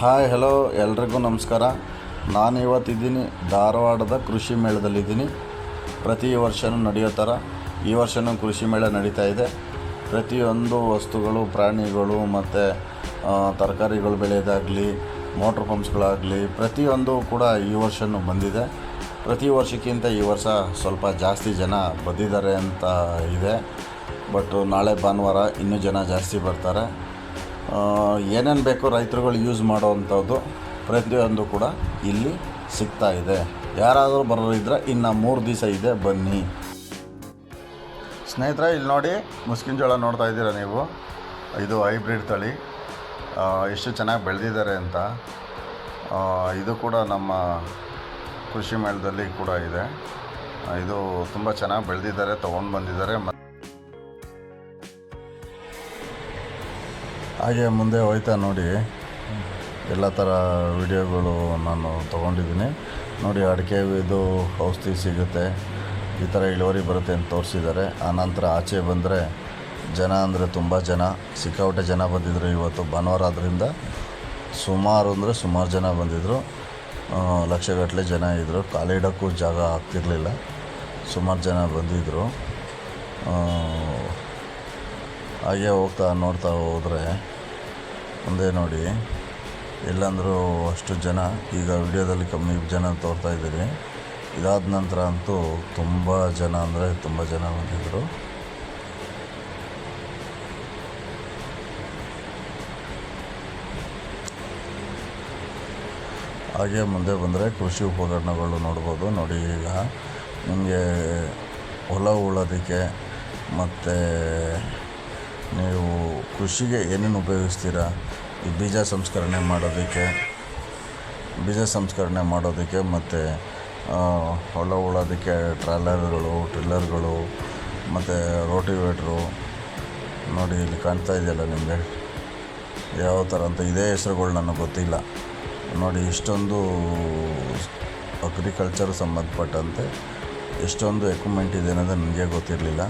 Hi hello ಎಲ್ರಿಗೂ ನಮಸ್ಕಾರ. ನಾನು ಇವತ್ತಿದ್ದೀನಿ ಧಾರವಾಡದ ಕೃಷಿ ಮೇಳದಲ್ಲಿದ್ದೀನಿ. ಪ್ರತಿ ವರ್ಷವೂ ನಡೆಯೋ ಥರ ಈ ವರ್ಷವೂ ಕೃಷಿ ಮೇಳ ನಡೀತಾ ಇದೆ. ಪ್ರತಿಯೊಂದು ವಸ್ತುಗಳು, ಪ್ರಾಣಿಗಳು ಮತ್ತು ತರಕಾರಿಗಳು ಬೆಳೆಯೋದಾಗಲಿ, ಮೋಟ್ರ್ ಪಂಪ್ಸ್ಗಳಾಗಲಿ ಪ್ರತಿಯೊಂದು ಕೂಡ ಈ ವರ್ಷವೂ ಬಂದಿದೆ. ಪ್ರತಿ ವರ್ಷಕ್ಕಿಂತ ಈ ವರ್ಷ ಸ್ವಲ್ಪ ಜಾಸ್ತಿ ಜನ ಬಂದಿದ್ದಾರೆ ಅಂತ ಇದೆ. ಬಟ್ ನಾಳೆ ಭಾನುವಾರ ಇನ್ನೂ ಜನ ಜಾಸ್ತಿ ಬರ್ತಾರೆ. ಏನೇನು ಬೇಕೋ ರೈತರುಗಳು ಯೂಸ್ ಮಾಡೋವಂಥದ್ದು ಪ್ರತಿಯೊಂದು ಕೂಡ ಇಲ್ಲಿ ಸಿಗ್ತಾ ಇದೆ. ಯಾರಾದರೂ ಬರೋರಿದ್ರೆ ಇನ್ನು ಮೂರು ದಿವಸ ಇದೆ, ಬನ್ನಿ. ಸ್ನೇಹಿತರೆ, ಇಲ್ಲಿ ನೋಡಿ ಮುಸ್ಕಿನ ಜೋಳ ನೋಡ್ತಾ ಇದ್ದೀರಾ ನೀವು? ಇದು ಹೈಬ್ರಿಡ್ ತಳಿ. ಎಷ್ಟು ಚೆನ್ನಾಗಿ ಬೆಳೆದಿದ್ದಾರೆ ಅಂತ. ಇದು ಕೂಡ ನಮ್ಮ ಕೃಷಿ ಮೇಳದಲ್ಲಿ ಕೂಡ ಇದೆ. ಇದು ತುಂಬ ಚೆನ್ನಾಗಿ ಬೆಳೆದಿದ್ದಾರೆ, ತೊಗೊಂಡು ಬಂದಿದ್ದಾರೆ. ಹಾಗೆ ಮುಂದೆ ಹೋಯ್ತಾ ನೋಡಿ. ಎಲ್ಲ ಥರ ವಿಡಿಯೋಗಳು ನಾನು ತೊಗೊಂಡಿದ್ದೀನಿ. ನೋಡಿ ಅಡಿಕೆ ಇದು ಔಷಧಿ ಸಿಗುತ್ತೆ. ಈ ಥರ ಇಳುವರಿ ಬರುತ್ತೆ ಅಂತ ತೋರಿಸಿದ್ದಾರೆ. ಆನಂತರ ಆಚೆ ಬಂದರೆ ಜನ ಅಂದರೆ ತುಂಬ ಜನ, ಸಿಕ್ಕಾಪಟ್ಟೆ ಜನ ಬಂದಿದ್ದರು ಇವತ್ತು ಭಾನುವಾರ ಆದ್ದರಿಂದ ಸುಮಾರು ಅಂದರೆ ಸುಮಾರು ಜನ ಬಂದಿದ್ದರು ಲಕ್ಷಗಟ್ಟಲೆ ಜನ ಇದ್ದರು ಕಾಲಿಡೋಕ್ಕೂ ಜಾಗ ಆಗ್ತಿರಲಿಲ್ಲ. ಸುಮಾರು ಜನ ಬಂದಿದ್ದರು ಹಾಗೆ ಹೋಗ್ತಾ ನೋಡ್ತಾ ಹೋದರೆ ಮುಂದೆ ನೋಡಿ. ಎಲ್ಲಂದರೂ ಅಷ್ಟು ಜನ, ಈಗ ವಿಡಿಯೋದಲ್ಲಿ ಕಮ್ಮಿ ಜನ ತೋರ್ತಾ ಇದ್ದೀರಿ. ಇದಾದ ನಂತರ ಅಂತೂ ತುಂಬ ಜನ ಅಂದರೆ ತುಂಬ ಜನ ಬಂದಿದ್ದರು. ಹಾಗೆ ಮುಂದೆ ಬಂದರೆ ಕೃಷಿ ಉಪಕರಣಗಳು ನೋಡ್ಬೋದು. ನೋಡಿ ಈಗ ನಿಮಗೆ ಹೊಲ ಉಳೋದಕ್ಕೆ ಮತ್ತು ನೀವು ಕೃಷಿಗೆ ಏನೇನು ಉಪಯೋಗಿಸ್ತೀರಾ? ಈ ಬೀಜ ಸಂಸ್ಕರಣೆ ಮಾಡೋದಕ್ಕೆ, ಬೀಜ ಸಂಸ್ಕರಣೆ ಮಾಡೋದಕ್ಕೆ ಮತ್ತು ಹೊಲ ಉಳೋದಕ್ಕೆ ಟ್ರಾಲರ್ಗಳು ಟ್ರಿಲ್ಲರ್ಗಳು ಮತ್ತು ರೋಟಿವೇಟ್ರು ನೋಡಿ ಇಲ್ಲಿ ಕಾಣ್ತಾ ಇದೆಯಲ್ಲ ನಿಮಗೆ? ಯಾವ ಥರ ಅಂತ ಇದೇ ಹೆಸರುಗಳು ನನಗೆ ಗೊತ್ತಿಲ್ಲ. ನೋಡಿ ಇಷ್ಟೊಂದು ಅಗ್ರಿಕಲ್ಚರ್ ಸಂಬಂಧಪಟ್ಟಂತೆ ಎಷ್ಟೊಂದು ಎಕ್ವಿಪ್ಮೆಂಟ್ ಇದೆ ಅನ್ನೋದು ನನಗೆ ಗೊತ್ತಿರಲಿಲ್ಲ.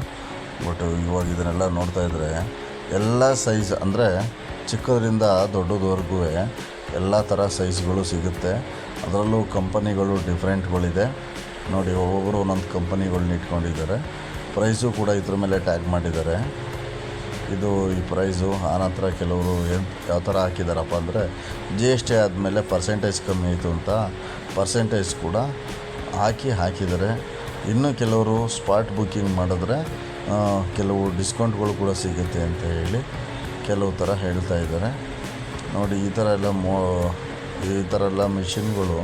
ಬಟ್ ಇವಾಗ ಇದನ್ನೆಲ್ಲ ನೋಡ್ತಾ ಇದ್ದರೆ ಎಲ್ಲ ಸೈಜ್ ಅಂದರೆ ಚಿಕ್ಕದರಿಂದ ದೊಡ್ಡದವರೆಗೂ ಎಲ್ಲ ಥರ ಸೈಜ್ಗಳು ಸಿಗುತ್ತೆ. ಅದರಲ್ಲೂ ಕಂಪನಿಗಳು ಡಿಫ್ರೆಂಟ್ಗಳಿದೆ ನೋಡಿ ಒಬ್ಬೊಬ್ಬರು ಒಂದೊಂದು ಕಂಪನಿಗಳನ್ನ ಇಟ್ಕೊಂಡಿದ್ದಾರೆ. ಪ್ರೈಸು ಕೂಡ ಇದ್ರ ಮೇಲೆ ಟ್ಯಾಗ್ ಮಾಡಿದ್ದಾರೆ. ಇದು ಈ ಪ್ರೈಸು ಆನಂತರ ಕೆಲವರು ಏನು ಯಾವ ಥರ ಹಾಕಿದಾರಪ್ಪ ಅಂದರೆ ಜಿ ಎಸ್ ಟಿ ಆದಮೇಲೆ ಪರ್ಸೆಂಟೇಜ್ ಕಮ್ಮಿ ಆಯಿತು ಅಂತ ಪರ್ಸೆಂಟೇಜ್ ಕೂಡ ಹಾಕಿ ಹಾಕಿದ್ದಾರೆ. ಇನ್ನು ಕೆಲವರು ಸ್ಪಾಟ್ ಬುಕ್ಕಿಂಗ್ ಮಾಡಿದ್ರೆ ಕೆಲವು ಡಿಸ್ಕೌಂಟ್ಗಳು ಕೂಡ ಸಿಗುತ್ತೆ ಅಂತ ಹೇಳಿ ಕೆಲವು ಥರ ಹೇಳ್ತಾ ಇದ್ದಾರೆ. ನೋಡಿ, ಈ ಥರ ಎಲ್ಲ ಮೋ, ಈ ಥರ ಎಲ್ಲ ಮಿಷಿನ್ಗಳು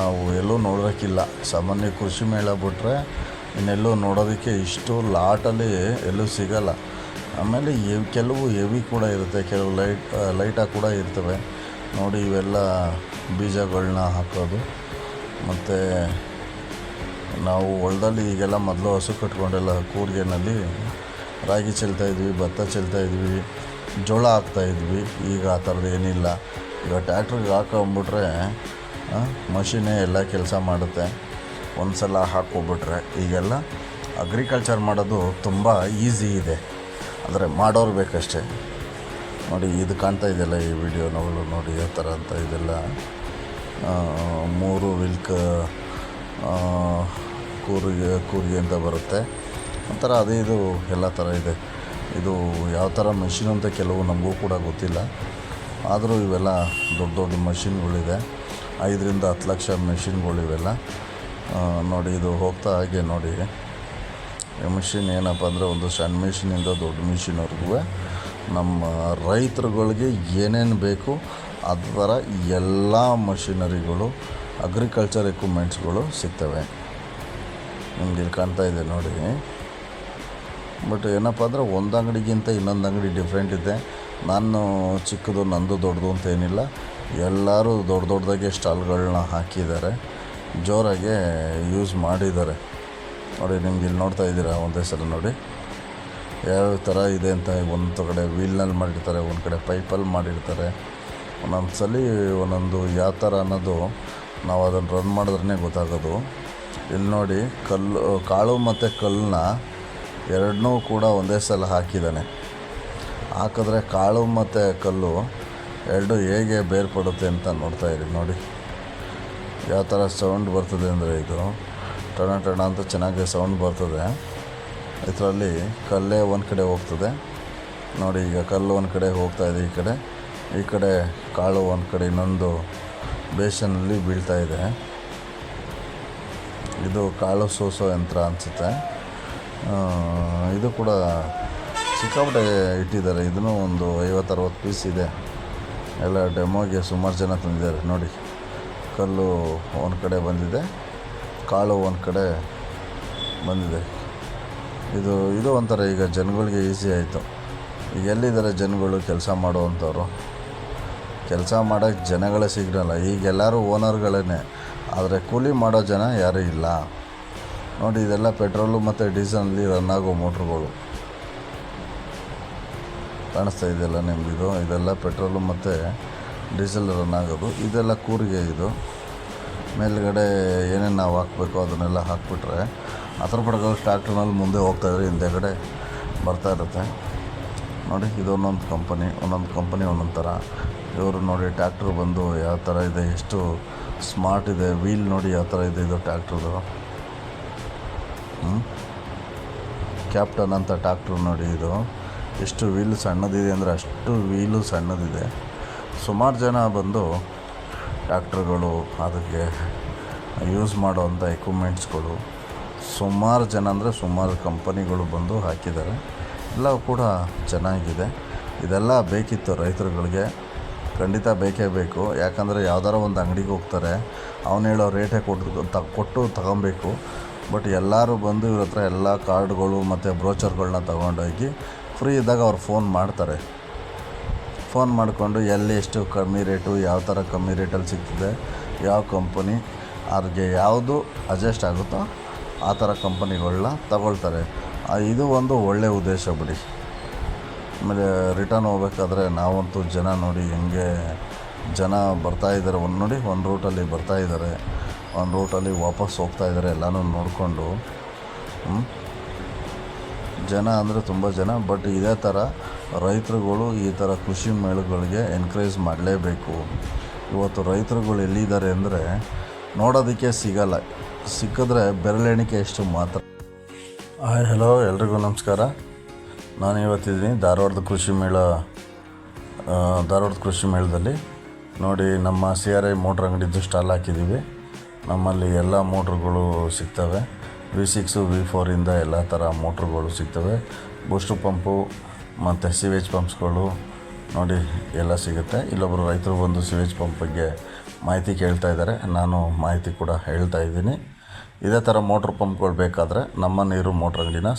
ನಾವು ಎಲ್ಲೂ ನೋಡೋಕ್ಕಿಲ್ಲ. ಸಾಮಾನ್ಯ ಕೃಷಿ ಮೇಳ ಬಿಟ್ಟರೆ ಇನ್ನೆಲ್ಲೂ ನೋಡೋದಕ್ಕೆ ಇಷ್ಟು ಲಾಟಲ್ಲಿ ಎಲ್ಲೂ ಸಿಗಲ್ಲ. ಆಮೇಲೆ ಎವ್ ಕೆಲವು ಹೆವಿ ಕೂಡ ಇರುತ್ತೆ, ಕೆಲವು ಲೈಟ್ ಲೈಟಾಗಿ ಕೂಡ ಇರ್ತವೆ. ನೋಡಿ, ಇವೆಲ್ಲ ಬೀಜಗಳನ್ನ ಹಾಕೋದು. ಮತ್ತು ನಾವು ಹೊಲದಲ್ಲಿ ಈಗೆಲ್ಲ ಮೊದಲು ಹಸು ಕಟ್ಕೊಂಡೆಲ್ಲ ಕೂರ್ಗೆನಲ್ಲಿ ರಾಗಿ ಚೆಲ್ತಾ ಇದ್ವಿ, ಭತ್ತ ಚೆಲ್ತಾ ಇದ್ವಿ, ಜೋಳ ಹಾಕ್ತಾ ಇದ್ವಿ. ಈಗ ಆ ಥರದ್ದು ಏನಿಲ್ಲ. ಈಗ ಟ್ಯಾಕ್ಟ್ರಿಗೆ ಹಾಕೊಂಬಿಟ್ರೆ ಮಷಿನೇ ಎಲ್ಲ ಕೆಲಸ ಮಾಡುತ್ತೆ. ಒಂದು ಸಲ ಹಾಕ್ಕೊಬಿಟ್ರೆ ಈಗೆಲ್ಲ ಅಗ್ರಿಕಲ್ಚರ್ ಮಾಡೋದು ತುಂಬ ಈಸಿ ಇದೆ. ಆದರೆ ಮಾಡೋರು ಬೇಕಷ್ಟೇ. ನೋಡಿ, ಇದು ಕಾಣ್ತಾ ಇದೆಯಲ್ಲ ಈ ವಿಡಿಯೋನಗಳು ನೋಡಿ, ಯಾವ ಥರ ಅಂತ ಇದೆಲ್ಲ. ಮೂರು ವಿಲ್ಕ್ ಕೂರಿಗೆ ಕೂರಿಗೆ ಅಂತ ಬರುತ್ತೆ. ಒಂಥರ ಅದೇ ಇದು ಎಲ್ಲ ಥರ ಇದೆ. ಇದು ಯಾವ ಥರ ಮೆಷಿನ್ ಅಂತ ಕೆಲವು ನಮಗೂ ಕೂಡ ಗೊತ್ತಿಲ್ಲ. ಆದರೂ ಇವೆಲ್ಲ ದೊಡ್ಡ ದೊಡ್ಡ ಮಷಿನ್ಗಳಿದೆ ಐದರಿಂದ ಹತ್ತು ಲಕ್ಷ ಮೆಷಿನ್ಗಳಿವೆಲ್ಲ ನೋಡಿ, ಇದು ಹೋಗ್ತಾ ಹಾಗೆ ನೋಡಿ. ಮಿಷಿನ್ ಏನಪ್ಪ ಅಂದರೆ ಒಂದು ಸಣ್ಣ ಮಿಷಿನಿಂದ ದೊಡ್ಡ ಮಿಷಿನ್ವರೆಗೂ ನಮ್ಮ ರೈತರುಗಳಿಗೆ ಏನೇನು ಬೇಕು, ಅದರ ಎಲ್ಲ ಮಷಿನರಿಗಳು ಅಗ್ರಿಕಲ್ಚರ್ ಎಕ್ವಿಪ್ಮೆಂಟ್ಸ್ಗಳು ಸಿಗ್ತವೆ. ನಿಮ್ಗೆ ಇಲ್ಲಿ ಕಾಣ್ತಾ ಇದೆ ನೋಡಿ. ಬಟ್ ಏನಪ್ಪ ಅಂದರೆ ಒಂದು ಅಂಗಡಿಗಿಂತ ಇನ್ನೊಂದು ಅಂಗಡಿ ಡಿಫ್ರೆಂಟ್ ಇದೆ. ನಾನು ಚಿಕ್ಕದು, ನಂದು ದೊಡ್ಡದು ಅಂತ ಏನಿಲ್ಲ. ಎಲ್ಲರೂ ದೊಡ್ಡ ದೊಡ್ಡದಾಗೆ ಸ್ಟಾಲ್ಗಳನ್ನ ಹಾಕಿದ್ದಾರೆ. ಜೋರಾಗೆ ಯೂಸ್ ಮಾಡಿದ್ದಾರೆ. ನೋಡಿ, ನಿಮ್ಗೆ ಇಲ್ಲಿ ನೋಡ್ತಾ ಇದ್ದೀರಾ? ಒಂದೇ ಸಲ ನೋಡಿ. ಯಾವ ಥರ ಇದೆ ಅಂತ ಒಂದು ಕಡೆ ವೀಲ್ನಲ್ಲಿ ಮಾಡಿರ್ತಾರೆ, ಒಂದು ಕಡೆ ಪೈಪಲ್ಲಿ ಮಾಡಿರ್ತಾರೆ. ಒಂದೊಂದು ಸಲ ಒಂದೊಂದು ಯಾವ ಥರ ಅನ್ನೋದು ನಾವು ಅದನ್ನು ರನ್ ಮಾಡಿದ್ರೇ ಗೊತ್ತಾಗೋದು. ಇಲ್ಲಿ ನೋಡಿ ಕಲ್ಲು, ಕಾಳು ಮತ್ತು ಕಲ್ಲನ್ನ ಎರಡನ್ನೂ ಕೂಡ ಒಂದೇ ಸಲ ಹಾಕಿದ್ದಾನೆ. ಹಾಕಿದ್ರೆ ಕಾಳು ಮತ್ತು ಕಲ್ಲು ಎರಡು ಹೇಗೆ ಬೇರ್ಪಡುತ್ತೆ ಅಂತ ನೋಡ್ತಾ ಇರಿ, ನೋಡಿ. ಯಾವ ಥರ ಸೌಂಡ್ ಬರ್ತದೆ ಅಂದರೆ ಇದು. ಟಣ ಟಣ ಅಂತ ಚೆನ್ನಾಗಿ ಸೌಂಡ್ ಬರ್ತದೆ. ಇದರಲ್ಲಿ ಕಲ್ಲೇ ಒಂದು ಕಡೆ ಹೋಗ್ತದೆ. ನೋಡಿ ಈಗ ಕಲ್ಲು ಒಂದು ಕಡೆ ಹೋಗ್ತಾ ಇದೆ ಈ ಕಡೆ. ಈ ಕಡೆ ಕಾಳು ಒಂದು ಕಡೆ, ಇನ್ನೊಂದು ಬೇಸನಲ್ಲಿ ಬೀಳ್ತಾ ಇದೆ. ಇದು ಕಾಳು ಸೋಸೋ ಯಂತ್ರ ಅನಿಸುತ್ತೆ. ಇದು ಕೂಡ ಸಿಕ್ಕಾಪಟ್ಟೆ ಇಟ್ಟಿದ್ದಾರೆ. ಇದನ್ನು ಒಂದು ಐವತ್ತು ಅರವತ್ತು ಪೀಸ್ ಇದೆ. ಎಲ್ಲ ಡೆಮೋಗೆ ಸುಮಾರು ಜನ ತಂದಿದ್ದಾರೆ. ನೋಡಿ, ಕಲ್ಲು ಒಂದು ಕಡೆ ಬಂದಿದೆ, ಕಾಳು ಒಂದು ಕಡೆ ಬಂದಿದೆ. ಇದು ಇದು ಒಂಥರ ಈಗ ಜನಗಳಿಗೆ ಈಸಿ ಆಯಿತು. ಈಗ ಎಲ್ಲಿದ್ದಾರೆ ಜನಗಳು ಕೆಲಸ ಮಾಡುವಂಥವ್ರು? ಕೆಲಸ ಮಾಡೋಕ್ಕೆ ಜನಗಳೇ ಸಿಗ್ನಲ್ಲ. ಈಗೆಲ್ಲರೂ ಓನರ್ಗಳೇ ಆದರೆ ಕೂಲಿ ಮಾಡೋ ಜನ ಯಾರೂ ಇಲ್ಲ. ನೋಡಿ, ಇದೆಲ್ಲ ಪೆಟ್ರೋಲು ಮತ್ತು ಡೀಸೆಲಲ್ಲಿ ರನ್ ಆಗೋ ಮೋಟ್ರುಗಳು. ಕಾಣಿಸ್ತಾ ಇದೆಯಲ್ಲ ನಿಮಗಿದು ಇದೆಲ್ಲ ಪೆಟ್ರೋಲು ಮತ್ತು ಡೀಸೆಲ್ ರನ್ ಆಗೋದು. ಇದೆಲ್ಲ ಕೂರಿಗೆ ಇದು. ಮೇಲ್ಗಡೆ ಏನೇನು ನಾವು ಹಾಕಬೇಕು ಅದನ್ನೆಲ್ಲ ಹಾಕ್ಬಿಟ್ರೆ ಅದ್ರ ಪಡ್ಕೊಂಡು ಟ್ಯಾಕ್ಟ್ರ್ನಲ್ಲಿ ಮುಂದೆ ಹೋಗ್ತಾಯಿದ್ರೆ ಹಿಂದೆಗಡೆ ಬರ್ತಾ ಇರುತ್ತೆ. ನೋಡಿ ಇದೊಂದೊಂದು ಕಂಪನಿ ಒಂದೊಂದು ಕಂಪನಿ ಒಂದೊಂದು ಥರ. ಇವರು ನೋಡಿ ಟ್ಯಾಕ್ಟ್ರು ಬಂದು ಯಾವ ಥರ ಇದೆ, ಎಷ್ಟು ಸ್ಮಾರ್ಟ್ ಇದೆ, ವೀಲ್ ನೋಡಿ ಯಾವ ಥರ ಇದೆ ಇದು ಟ್ಯಾಕ್ಟ್ರದು. ಕ್ಯಾಪ್ಟನ್ ಅಂತ ಟ್ಯಾಕ್ಟ್ರು ನೋಡಿ ಇದು. ಎಷ್ಟು ವೀಲ್ ಸಣ್ಣದಿದೆ ಅಂದರೆ ಅಷ್ಟು ವೀಲು ಸಣ್ಣದಿದೆ. ಸುಮಾರು ಜನ ಬಂದು ಟ್ಯಾಕ್ಟ್ರುಗಳು ಅದಕ್ಕೆ ಯೂಸ್ ಮಾಡುವಂಥ ಎಕ್ವಿಪ್ಮೆಂಟ್ಸ್ಗಳು ಸುಮಾರು ಜನ ಅಂದರೆ ಸುಮಾರು ಕಂಪನಿಗಳು ಬಂದು ಹಾಕಿದ್ದಾರೆ. ಎಲ್ಲವೂ ಕೂಡ ಚೆನ್ನಾಗಿದೆ. ಇದೆಲ್ಲ ಬೇಕಿತ್ತು ರೈತರುಗಳಿಗೆ. ಖಂಡಿತ ಬೇಕೇ ಬೇಕು. ಯಾಕಂದರೆ ಯಾವ್ದಾರ ಒಂದು ಅಂಗಡಿಗೆ ಹೋಗ್ತಾರೆ, ಅವನು ಹೇಳೋ ರೇಟೇ ಕೊಟ್ಟು ತ, ಕೊಟ್ಟು ತಗೊಬೇಕು. ಬಟ್ ಎಲ್ಲರೂ ಬಂದು ಇವ್ರ ಹತ್ರ ಎಲ್ಲ ಕಾರ್ಡ್ಗಳು ಮತ್ತು ಬ್ರೋಚರ್ಗಳನ್ನ ತೊಗೊಂಡೋಗಿ ಫ್ರೀ ಇದ್ದಾಗ ಅವ್ರು ಫೋನ್ ಮಾಡ್ತಾರೆ. ಫೋನ್ ಮಾಡಿಕೊಂಡು ಎಲ್ಲಿ ಎಷ್ಟು ಕಮ್ಮಿ ರೇಟು ಯಾವ ಥರ ಕಮ್ಮಿ ರೇಟಲ್ಲಿ ಸಿಗ್ತದೆ, ಯಾವ ಕಂಪನಿ ಅವ್ರಿಗೆ ಯಾವುದು ಅಡ್ಜಸ್ಟ್ ಆಗುತ್ತೋ ಆ ಥರ ಕಂಪನಿಗಳನ್ನ ತಗೊಳ್ತಾರೆ. ಇದು ಒಂದು ಒಳ್ಳೆಯ ಉದ್ದೇಶ ಬಿಡಿ. ಆಮೇಲೆ ರಿಟರ್ನ್ ಹೋಗ್ಬೇಕಾದ್ರೆ ನಾವಂತೂ ಜನ ನೋಡಿ ಹೆಂಗೆ ಜನ ಬರ್ತಾ ಇದ್ದಾರೆ. ಒಂದು ನೋಡಿ, ಒಂದು ರೂಟಲ್ಲಿ ಬರ್ತಾ ಇದ್ದಾರೆ. ಒಂದು ರೂಟಲ್ಲಿ ವಾಪಸ್ ಹೋಗ್ತಾ ಇದ್ದಾರೆ ಎಲ್ಲನೂ ನೋಡಿಕೊಂಡು. ಜನ ಅಂದರೆ ತುಂಬ ಜನ ಬಟ್ ಇದೇ ಥರ ರೈತರುಗಳು ಈ ಥರ ಕೃಷಿ ಮೇಳಗಳಿಗೆ ಎನ್ಕರೇಜ್ ಮಾಡಲೇಬೇಕು. ಇವತ್ತು ರೈತರುಗಳು ಎಲ್ಲಿದ್ದಾರೆ ಅಂದರೆ ನೋಡೋದಕ್ಕೆ ಸಿಗಲ್ಲ. ಸಿಕ್ಕಿದ್ರೆ ಬೆರಳೆಣಿಕೆ ಎಷ್ಟು ಮಾತ್ರ. ಹಾಯ್ ಹಲೋ ಎಲ್ರಿಗೂ ನಮಸ್ಕಾರ. ನಾನು ಇವತ್ತಿದ್ದೀನಿ ಧಾರವಾಡದ ಕೃಷಿ ಮೇಳ ಧಾರವಾಡದ ಕೃಷಿ ಮೇಳದಲ್ಲಿ. ನೋಡಿ, ನಮ್ಮ ಸಿ ಆರ್ ಐ ಮೋಟ್ರ್ ಅಂಗಡಿದ್ದು ಸ್ಟಾಲ್ ಹಾಕಿದ್ದೀವಿ. ನಮ್ಮಲ್ಲಿ ಎಲ್ಲ ಮೋಟ್ರುಗಳು ಸಿಗ್ತವೆ. ವಿ ಸಿಕ್ಸು, ವಿ ಫೋರಿಂದ ಎಲ್ಲ ಥರ ಮೋಟ್ರ್ಗಳು ಸಿಗ್ತವೆ. ಬೂಸ್ಟು ಪಂಪು ಮತ್ತು ಸಿವೇಜ್ ಪಂಪ್ಸ್ಗಳು ನೋಡಿ ಎಲ್ಲ ಸಿಗುತ್ತೆ. ಇಲ್ಲೊಬ್ಬರು ರೈತರು ಬಂದು ಸಿವೇಜ್ ಪಂಪ್ ಬಗ್ಗೆ ಮಾಹಿತಿ ಕೇಳ್ತಾ ಇದ್ದಾರೆ. ನಾನು ಮಾಹಿತಿ ಕೂಡ ಹೇಳ್ತಾ ಇದ್ದೀನಿ. ಇದೇ ಥರ ಮೋಟ್ರ್ ಪಂಪ್ಗಳು ಬೇಕಾದರೆ ನಮ್ಮ ನೀರು ಮೋಟ್ರ್ ಅಂಗಡಿನ